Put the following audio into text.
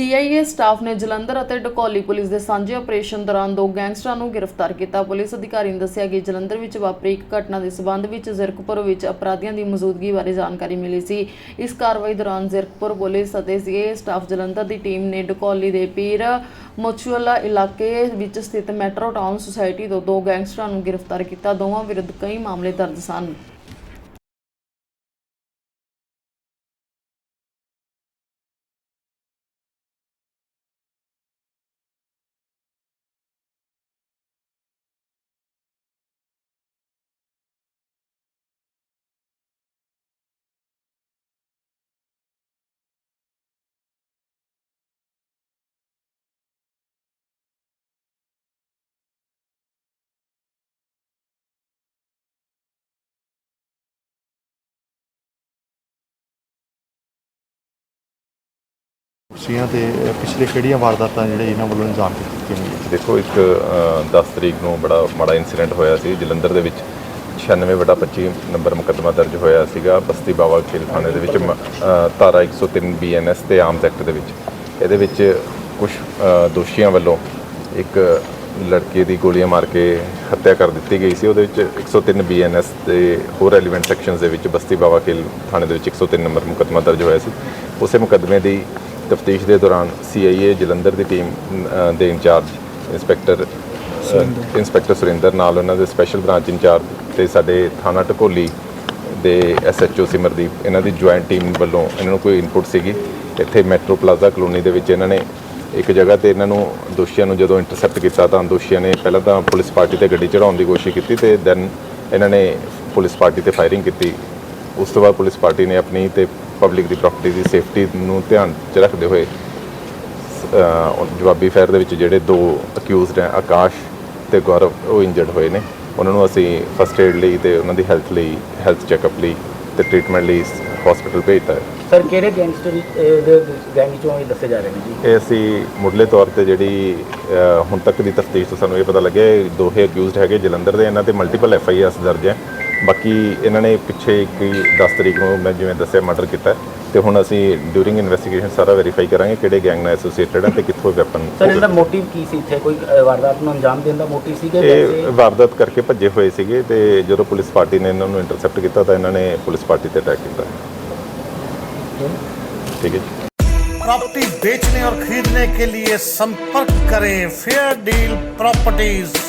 CIA staff ਨੇ ਜਲੰਧਰ ਅਤੇ ਡਕੌਲੀ police ਦੇ ਸਾਂਝੇ ਆਪਰੇਸ਼ਨ ਦੌਰਾਨ ਦੋ ਗੈਂਗਸਟਰਾਂ ਨੂੰ ਗ੍ਰਿਫਤਾਰ ਕੀਤਾ। ਪੁਲਿਸ ਅਧਿਕਾਰੀ ਨੇ ਦੱਸਿਆ ਕਿ ਜਲੰਧਰ ਵਿੱਚ ਵਾਪਰੀ ਇੱਕ ਘਟਨਾ ਦੇ ਸਬੰਧ ਵਿੱਚ ਜ਼ਿਰਕਪੁਰ ਵਿੱਚ ਅਪਰਾਧੀਆਂ ਦੀ ਮੌਜੂਦਗੀ ਬਾਰੇ ਜਾਣਕਾਰੀ ਮਿਲੀ ਸੀ। ਇਸ ਕਾਰਵਾਈ ਦੌਰਾਨ ਜ਼ਿਰਕਪੁਰ ਪੁਲਿਸ ਅਤੇ ਸੀਆਈਏ ਸਟਾਫ ਜਲੰਧਰ ਦੀ ਟੀਮ ਨੇ ਡਕੌਲੀ ਦੇ ਪੀਰ ਮੋਚੂਲਾ ਇਲਾਕੇ ਵਿੱਚ ਸਥਿਤ ਮੈਟਰੋ ਟਾਊਨ ਸੁਸਾਇਟੀ ਤੋਂ ਦੋ ਗੈਂਗਸਟਰਾਂ ਨੂੰ ਗ੍ਰਿਫਤਾਰ ਕੀਤਾ। ਦੋਵਾਂ ਵਿਰੁੱਧ ਕਈ ਮਾਮਲੇ ਦਰਜ ਸਨ। ਸੀਆਂ ਤੇ ਪਿਛਲੇ ਕਿਹੜੀਆਂ ਵਾਰਦਾਤਾਂ ਜਿਹੜੇ ਇਹਨਾਂ ਵੱਲੋਂ ਇੰਜ਼ਾਮ ਕੀਤੀਆਂ ਗਈਆਂ? ਦੇਖੋ ਇੱਕ ਅ, 10 ਤਰੀਕ ਨੂੰ ਬੜਾ ਮਾੜਾ ਇਨਸੀਡੈਂਟ ਹੋਇਆ ਸੀ। ਜਲੰਧਰ ਦੇ ਵਿੱਚ 96 ਵਟਾ 25 ਨੰਬਰ ਮੁਕੱਦਮਾ ਦਰਜ ਹੋਇਆ ਸੀਗਾ ਬਸਤੀ ਬਾਵਾ ਖੇਲ ਥਾਣੇ ਦੇ ਵਿੱਚ ਮ- ਅ, ਧਾਰਾ 103 ਬੀਐਨਐਸ ਤੇ ਆਰਮਸ ਐਕਟ ਦੇ ਵਿੱਚ। ਇਹਦੇ ਵਿੱਚ ਕੁਝ ਦੋਸ਼ੀਆਂ ਵੱਲੋਂ ਇੱਕ ਲੜਕੇ ਦੀ ਗੋਲੀਆਂ ਮਾਰ ਕੇ ਹੱਤਿਆ ਕਰ ਦਿੱਤੀ ਗਈ ਸੀ। ਉਹਦੇ ਵਿੱਚ 103 ਬੀਐਨਐਸ ਤੇ ਹੋਰ ਐਲੀਮੈਂਟ ਸੈਕਸ਼ਨਸ ਦੇ ਵਿੱਚ ਬਸਤੀ ਬਾਵਾ ਖੇਲ ਥਾਣੇ ਦੇ ਵਿੱਚ 103 ਨੰਬਰ ਮੁਕੱਦਮਾ ਦਰਜ ਹੋਇਆ ਸੀ। ਉਸੇ ਮੁਕੱਦਮੇ ਦੀ ਤਫਤੀਸ਼ ਦੇ ਦੌਰਾਨ ਸੀਆਈਏ ਜਲੰਧਰ ਦੀ ਟੀਮ ਦੇ ਇੰਚਾਰਜ ਇੰਸਪੈਕਟਰ ਇੰਸਪੈਕਟਰ ਸੁਰਿੰਦਰ ਨਾਲ ਉਹਨਾਂ ਦੇ ਸਪੈਸ਼ਲ ਬ੍ਰਾਂਚ ਇੰਚਾਰਜ ਤੇ ਸਾਡੇ ਥਾਣਾ ਢਕੋਲੀ ਦੇ ਐਸਐਚਓ ਸਿਮਰਦੀਪ ਇਹਨਾਂ ਦੀ ਜੁਆਇੰਟ ਟੀਮ ਵੱਲੋਂ ਇਹਨਾਂ ਨੂੰ ਕੋਈ ਇਨਪੁਟ ਸੀਗੀ। ਇੱਥੇ ਮੈਟਰੋ ਪਲਾਜ਼ਾ ਕਲੋਨੀ ਦੇ ਵਿੱਚ ਇਹਨਾਂ ਨੇ ਇੱਕ ਜਗ੍ਹਾ ਤੇ ਇਹਨਾਂ ਨੂੰ ਦੋਸ਼ੀਆਂ ਨੂੰ ਜਦੋਂ ਇੰਟਰਸੈਪਟ ਕੀਤਾ ਤਾਂ ਦੋਸ਼ੀਆਂ ਨੇ ਪਹਿਲਾਂ ਤਾਂ ਪੁਲਿਸ ਪਾਰਟੀ ਤੇ ਗੱਡੀ ਚੜਾਉਣ ਦੀ ਕੋਸ਼ਿਸ਼ ਕੀਤੀ ਤੇ ਦੈਨ ਇਹਨਾਂ ਨੇ ਪੁਲਿਸ ਪਾਰਟੀ ਤੇ ਫਾਇਰਿੰਗ ਕੀਤੀ। ਉਸ ਤੋਂ ਬਾਅਦ ਪੁਲਿਸ ਪਾਰਟੀ ਨੇ ਆਪਣੀ ਤੇ ਪਬਲਿਕ ਦੀ ਪ੍ਰਾਪਰਟੀ ਦੀ ਸੇਫਟੀ ਨੂੰ ਧਿਆਨ 'ਚ ਰੱਖਦੇ ਹੋਏ ਜਵਾਬੀ ਫਾਇਰ ਦੇ ਵਿੱਚ ਜਿਹੜੇ ਦੋ ਅਕਿਊਜ਼ਡ ਹੈ ਆਕਾਸ਼ ਤੇ ਗੌਰਵ ਉਹ ਇੰਜਰਡ ਹੋਏ ਨੇ। ਉਹਨਾਂ ਨੂੰ ਅਸੀਂ ਫਸਟ ਏਡ ਲਈ ਤੇ ਉਹਨਾਂ ਦੀ ਹੈਲਥ ਲਈ ਹੈਲਥ ਚੈੱਕਅਪ ਲਈ ਤੇ ਟ੍ਰੀਟਮੈਂਟ ਲਈ ਹਸਪੀਟਲ ਭੇਜਤਾ ਹੈ। ਸਰ ਕਿਹੜੇ ਗੈਂਗਸਟਰ ਦੇ ਗੈਂਗ ਚੋਂ ਇਹ ਦੱਸੇ ਜਾ ਰਹੇ ਨੇ ਜੀ? ਇਹ ਅਸੀਂ ਮੁੱਢਲੇ ਤੌਰ ਤੇ ਜਿਹੜੀ ਹੁਣ ਤੱਕ ਦੀ ਤਫਤੀਸ਼ ਤੋਂ ਸਾਨੂੰ ਇਹ ਪਤਾ ਲੱਗਿਆ ਦੋਹੇ ਅਕਿਊਜ਼ਡ ਹੈਗੇ ਜਲੰਧਰ ਦੇ ਇਹਨਾਂ ਤੇ ਮਲਟੀਪਲ ਐਫ ਆਈ ਆਰਸ ਦਰਜ ਹੈ। ਬਾਕੀ ਇਹਨਾਂ ਨੇ ਪਿੱਛੇ ਇੱਕ 10 ਤਰੀਕ ਨੂੰ ਮੈਂ ਜਿਵੇਂ ਦੱਸਿਆ ਮਰਡਰ ਕੀਤਾ ਹੈ ਤੇ ਹੁਣ ਅਸੀਂ ਡਿਊਰਿੰਗ ਇਨਵੈਸਟੀਗੇਸ਼ਨ ਸਾਰਾ ਵੈਰੀਫਾਈ ਕਰਾਂਗੇ ਕਿਹੜੇ ਗੈਂਗ ਨਾਲ ਐਸੋਸੀਏਟਡ ਹੈ ਤੇ ਕਿੱਥੋਂ ਵੈਪਨ ਸਰ ਇਹਦਾ ਮੋਟਿਵ ਕੀ ਸੀ ਇੱਥੇ ਕੋਈ ਅ, ਵਾਰਦਾਤ ਨੂੰ ਅੰਜਾਮ ਦੇਣ ਦਾ ਮੋਟਿਵ ਸੀ ਕਿ ਇਹ ਵੈਸੇ ਵਾਰਦਾਤ ਕਰਕੇ ਭੱਜੇ ਹੋਏ ਸੀਗੇ ਤੇ ਜਦੋਂ ਪੁਲਿਸ ਪਾਰਟੀ ਨੇ ਇਹਨਾਂ ਨੂੰ ਇੰਟਰਸੈਪਟ ਕੀਤਾ ਤਾਂ ਇਹਨਾਂ ਨੇ ਪੁਲਿਸ ਪਾਰਟੀ ਤੇ ਅਟੈਕ ਕੀਤਾ ਠੀਕ ਹੈ ਜੀ प्रॉपर्टी बेचने और खरीदने के लिए संपर्क करें फेयर डील प्रॉपर्टीज